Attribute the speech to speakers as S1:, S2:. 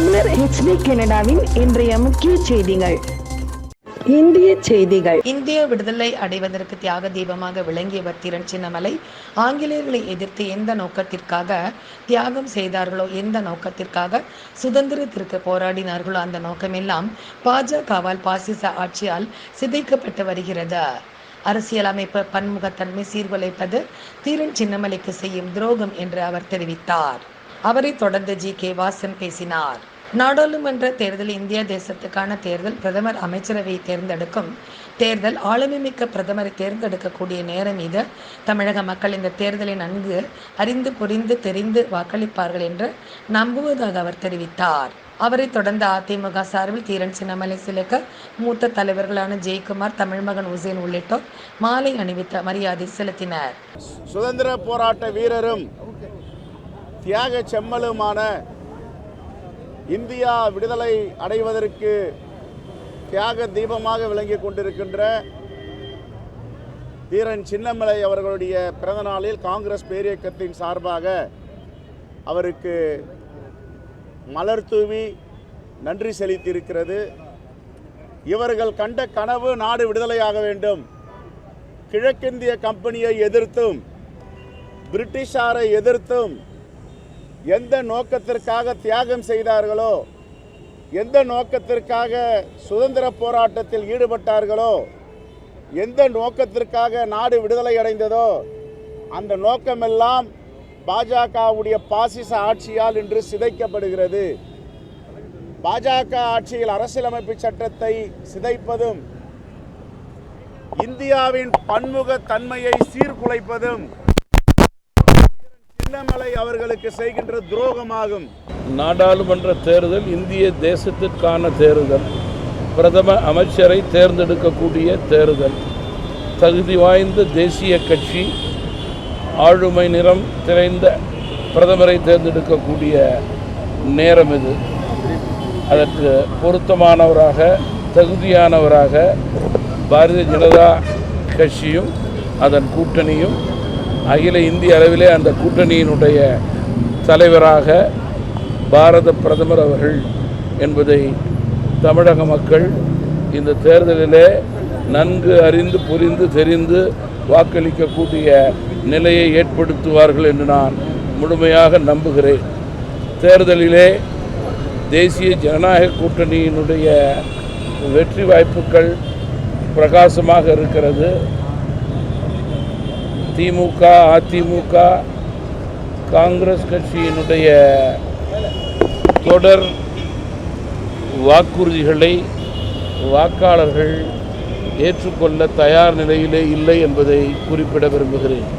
S1: தமிழர் ஹெச்டி கனடாவின் இன்றைய முக்கிய செய்திகள். இந்திய செய்திகள்.
S2: இந்திய விடுதலை அடைவதற்கு தியாக தீபமாக விளங்கியவர் திறன் சின்னமலை ஆங்கிலேயர்களை எதிர்த்து எந்த நோக்கத்திற்காக தியாகம் செய்தார்களோ எந்த நோக்கத்திற்காக சுதந்திரத்திற்கு போராடினார்களோ அந்த நோக்கமெல்லாம் பாஜகவால் பாசிச ஆட்சியால் சிதைக்கப்பட்டு வருகிறது. அரசியலமைப்பு பன்முகத்தன்மை சீர்குலைப்பது தீரன் சின்னமலைக்கு செய்யும் துரோகம் என்று அவர் தெரிவித்தார். அவரைத் தொடர்ந்து ஜி. கே. வாசன் பேசினார். நாடாளுமன்ற தேர்தல் இந்திய தேசத்துக்கான தேர்தல் பிரதமர் அமைச்சரவை தேர்ந்தெடுக்கும் தேர்தல் ஆளுமைமிக்க பிரதமரை தேர்ந்தெடுக்கக்கூடிய நேரம் இது. தமிழக மக்கள் இந்த தேர்தலை நன்கு அறிந்து புரிந்து தெரிந்து வாக்களிப்பார்கள் என்று நம்புவதாக அவர் தெரிவித்தார். அவரைத் தொடர்ந்து அதிமுக சார்பில் தீரன் சின்னமலை சிலைக்கு மூத்த தலைவர்களான ஜெயக்குமார் தமிழ்மகன் உசேன் உள்ளிட்டோர் மாலை அணிவித்த மரியாதை செலுத்தினர்.
S3: சுதந்திர போராட்ட வீரரும் தியாக செம்மலுமான இந்தியா விடுதலை அடைவதற்கு தியாக தீபமாக விளங்கி கொண்டிருக்கின்ற தீரன் சின்னமலை அவர்களுடைய பிறந்த நாளில் காங்கிரஸ் பேரியக்கத்தின் சார்பாக அவருக்கு மலர் தூவி நன்றி செலுத்தியிருக்கிறது. இவர்கள் கண்ட கனவு நாடு விடுதலையாக வேண்டும். கிழக்கிந்திய கம்பெனியை எதிர்த்தும் பிரிட்டிஷாரை எதிர்த்தும் எந்த நோக்கத்திற்காக தியாகம் செய்தார்களோ எந்த நோக்கத்திற்காக சுதந்திர போராட்டத்தில் ஈடுபட்டார்களோ எந்த நோக்கத்திற்காக நாடு விடுதலை அடைந்ததோ அந்த நோக்கமெல்லாம் பாஜகவுடைய பாசிச ஆட்சியால் இன்று சிதைக்கப்படுகிறது. பாஜக ஆட்சியில் அரசியலமைப்பு சட்டத்தை சிதைப்பதும் இந்தியாவின் பன்முக தன்மையை சீர்குலைப்பதும் அண்ணாமலை அவர்களுக்கு செய்கின்ற துரோகமாகும்.
S4: நாடாளுமன்ற தேர்தல் இந்திய தேசத்திற்கான தேர்தல். பிரதம அமைச்சரை தேர்ந்தெடுக்கக்கூடிய தேர்தல். தகுதி வாய்ந்த தேசிய கட்சி. ஆளுமை நிறம் திரைந்த பிரதமரை தேர்ந்தெடுக்கக்கூடிய நேரம் இது. அதற்கு பொருத்தமானவராக தகுதியானவராக பாரதிய ஜனதா கட்சியும் அதன் கூட்டணியும் அகில இந்திய அளவிலே அந்த கூட்டணியினுடைய தலைவராக பாரத பிரதமர் அவர்கள் என்பதை தமிழக மக்கள் இந்த தேர்தலிலே நன்கு அறிந்து புரிந்து தெரிந்து வாக்களிக்கக்கூடிய நிலையை ஏற்படுத்துவார்கள் என்று நான் முழுமையாக நம்புகிறேன். தேர்தலிலே தேசிய ஜனநாயக கூட்டணியினுடைய வெற்றி வாய்ப்புகள் பிரகாசமாக இருக்கிறது. திமுக அதிமுக காங்கிரஸ் கட்சியினுடைய தொடர் வாக்குறுதிகளை வாக்காளர்கள் ஏற்றுக்கொள்ள தயார் நிலையிலே இல்லை என்பதை குறிப்பிட விரும்புகிறேன்.